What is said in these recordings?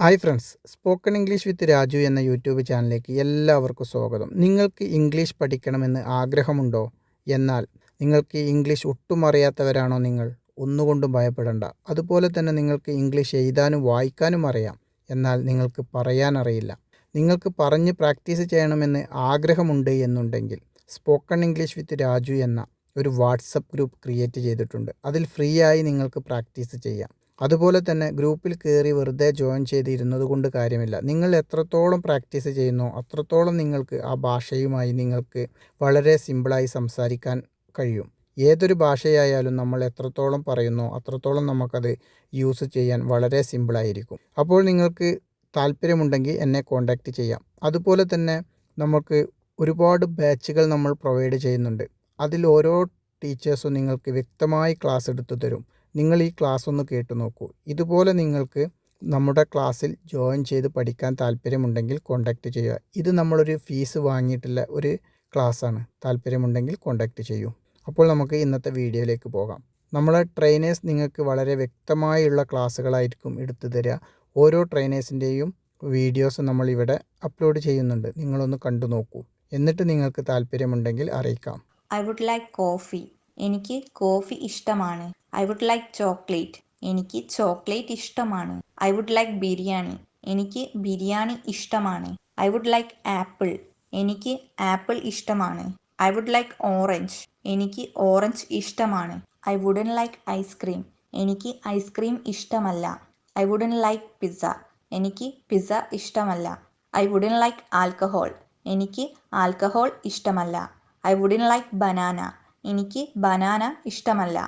Hi friends spoken English with Raju എന്ന YouTube ചാനലിലേക്ക് എല്ലാവർക്കും സ്വാഗതം. നിങ്ങൾക്ക് ഇംഗ്ലീഷ് പഠിക്കണമെന്ന് ആഗ്രഹമുണ്ടോ? എന്നാൽ നിങ്ങൾക്ക് ഇംഗ്ലീഷ് ഒട്ടും അറിയാത്തവരാണോ നിങ്ങൾ? ഒന്നുകൊണ്ടും ഭയപ്പെടേണ്ട. അതുപോലെ തന്നെ നിങ്ങൾക്ക് ഇംഗ്ലീഷ് എഴുതാനും വായിക്കാനും അറിയാം. എന്നാൽ നിങ്ങൾക്ക് പറയാൻ അറിയില്ല. നിങ്ങൾക്ക് പറഞ്ഞ് പ്രാക്ടീസ് ചെയ്യണമെന്ന് ആഗ്രഹമുണ്ട് എന്നുണ്ടെങ്കിൽ സ്പോക്കൺ ഇംഗ്ലീഷ് വിത്ത് രാജു എന്ന ഒരു വാട്സപ്പ് ഗ്രൂപ്പ് ക്രിയേറ്റ് ചെയ്തിട്ടുണ്ട്. അതിൽ ഫ്രീ ആയി നിങ്ങൾക്ക് പ്രാക്ടീസ് ചെയ്യാം. അതുപോലെ തന്നെ ഗ്രൂപ്പിൽ കയറി വെറുതെ ജോയിൻ ചെയ്തിരുന്നത് കൊണ്ട് കാര്യമില്ല. നിങ്ങൾ എത്രത്തോളം പ്രാക്ടീസ് ചെയ്യുന്നോ അത്രത്തോളം നിങ്ങൾക്ക് ആ ഭാഷയുമായി നിങ്ങൾക്ക് വളരെ സിമ്പിളായി സംസാരിക്കാൻ കഴിയും. ഏതൊരു ഭാഷയായാലും നമ്മൾ എത്രത്തോളം പറയുന്നു അത്രത്തോളം നമുക്കത് യൂസ് ചെയ്യാൻ വളരെ സിമ്പിളായിരിക്കും അപ്പോൾ നിങ്ങൾക്ക് താല്പര്യമുണ്ടെങ്കിൽ എന്നെ കോൺടാക്റ്റ് ചെയ്യാം. അതുപോലെ തന്നെ നമുക്ക് ഒരുപാട് ബാച്ചുകൾ നമ്മൾ പ്രൊവൈഡ് ചെയ്യുന്നുണ്ട്. അതിൽ ഓരോ ടീച്ചേഴ്സും നിങ്ങൾക്ക് വ്യക്തമായി ക്ലാസ് എടുത്തു തരും. നിങ്ങൾ ഈ ക്ലാസ് ഒന്ന് കേട്ടു നോക്കൂ. ഇതുപോലെ നിങ്ങൾക്ക് നമ്മുടെ ക്ലാസ്സിൽ ജോയിൻ ചെയ്ത് പഠിക്കാൻ താല്പര്യമുണ്ടെങ്കിൽ കോൺടാക്റ്റ് ചെയ്യുക. ഇത് നമ്മളൊരു ഫീസ് വാങ്ങിയിട്ടുള്ള ഒരു ക്ലാസ്സാണ് താല്പര്യമുണ്ടെങ്കിൽ കോൺടാക്റ്റ് ചെയ്യൂ. അപ്പോൾ നമുക്ക് ഇന്നത്തെ വീഡിയോയിലേക്ക് പോകാം. നമ്മളെ ട്രെയിനേഴ്സ് നിങ്ങൾക്ക് വളരെ വ്യക്തമായുള്ള ക്ലാസ്സുകളായിരിക്കും എടുത്തു തരിക. ഓരോ ട്രെയിനേഴ്സിന്റെയും വീഡിയോസ് നമ്മളിവിടെ അപ്ലോഡ് ചെയ്യുന്നുണ്ട്. നിങ്ങളൊന്ന് കണ്ടു നോക്കൂ. എന്നിട്ട് നിങ്ങൾക്ക് താല്പര്യമുണ്ടെങ്കിൽ അറിയിക്കാം. ഐ വുഡ് ലൈക്ക് കോഫി എനിക്ക് കോഫി ഇഷ്ടമാണ്. I would like chocolate. എനിക്ക് ചോക്ലേറ്റ് ഇഷ്ടമാണ്. I would like biryani. എനിക്ക് ബിരിയാണി ഇഷ്ടമാണ്. I would like apple. എനിക്ക് ആപ്പിൾ ഇഷ്ടമാണ്. I would like orange. എനിക്ക് ഓറഞ്ച് ഇഷ്ടമാണ്. I wouldn't like ice cream എനിക്ക് ഐസ്ക്രീം ഇഷ്ടമല്ല. I wouldn't like pizza. എനിക്ക് പിസ്സ ഇഷ്ടമല്ല. I wouldn't like alcohol. എനിക്ക് ആൽക്കഹോൾ ഇഷ്ടമല്ല. I wouldn't like banana. എനിക്ക് ബനാന ഇഷ്ടമല്ല.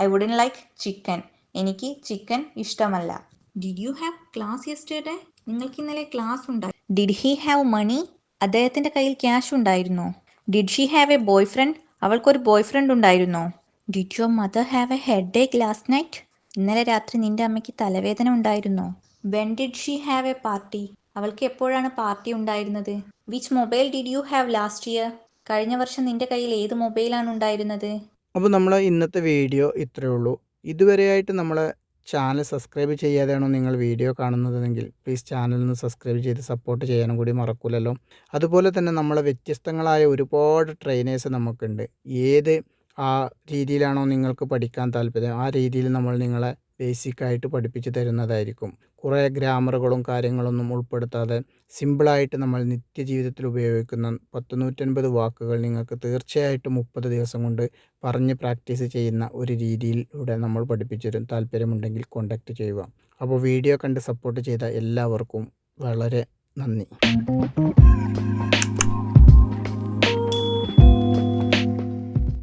ഐ വുഡൻ ലൈക്ക് ചിക്കൻ എനിക്ക് ചിക്കൻ ഇഷ്ടമല്ല. Did you have class yesterday നിങ്ങൾക്ക് ഇന്നലെ ക്ലാസ് ഉണ്ടായി ഡിഡ് ഹി ഹാവ് മണി അദ്ദേഹത്തിന്റെ കയ്യിൽ ക്യാഷ് ഉണ്ടായിരുന്നോ? Did she have a boyfriend അവൾക്കൊരു ബോയ് ഫ്രണ്ട് ഉണ്ടായിരുന്നോ? Did your mother have a headache last night ഇന്നലെ രാത്രി നിന്റെ അമ്മയ്ക്ക് തലവേദന ഉണ്ടായിരുന്നോ? When did she have a party അവൾക്ക് എപ്പോഴാണ് പാർട്ടി ഉണ്ടായിരുന്നത്? Which mobile did you have last year കഴിഞ്ഞ വർഷം നിന്റെ കയ്യിൽ ഏത് മൊബൈലാണ് ഉണ്ടായിരുന്നത്? അപ്പോൾ നമ്മൾ ഇന്നത്തെ വീഡിയോ ഇത്രയേ ഉള്ളൂ. ഇതുവരെയായിട്ട് നമ്മളെ ചാനൽ സബ്സ്ക്രൈബ് ചെയ്യാതെയാണോ നിങ്ങൾ വീഡിയോ കാണുന്നതെങ്കിൽ പ്ലീസ് ചാനൽ ഒന്ന് സബ്സ്ക്രൈബ് ചെയ്ത് സപ്പോർട്ട് ചെയ്യാനും കൂടി മറക്കൂലല്ലോ. അതുപോലെ തന്നെ നമ്മളെ വ്യത്യസ്തങ്ങളായ ഒരുപാട് ട്രെയിനേഴ്സ് നമുക്കുണ്ട്. ഏത് ആ രീതിയിലാണോ നിങ്ങൾക്ക് പഠിക്കാൻ താല്പര്യം ആ രീതിയിൽ നമ്മൾ നിങ്ങളെ ബേസിക്കായിട്ട് പഠിപ്പിച്ച് തരുന്നതായിരിക്കും. കുറേ ഗ്രാമറുകളും കാര്യങ്ങളൊന്നും ഉൾപ്പെടുത്താതെ സിമ്പിളായിട്ട് നമ്മൾ നിത്യജീവിതത്തിൽ ഉപയോഗിക്കുന്ന പത്ത് നൂറ്റൻപത് വാക്കുകൾ നിങ്ങൾക്ക് തീർച്ചയായിട്ടും മുപ്പത് ദിവസം കൊണ്ട് പറഞ്ഞ് പ്രാക്ടീസ് ചെയ്യുന്ന ഒരു രീതിയിലൂടെ നമ്മൾ പഠിപ്പിച്ചു തരും താല്പര്യമുണ്ടെങ്കിൽ കോൺടാക്റ്റ് ചെയ്യുക. അപ്പോൾ വീഡിയോ കണ്ട് സപ്പോർട്ട് ചെയ്ത എല്ലാവർക്കും വളരെ നന്ദി.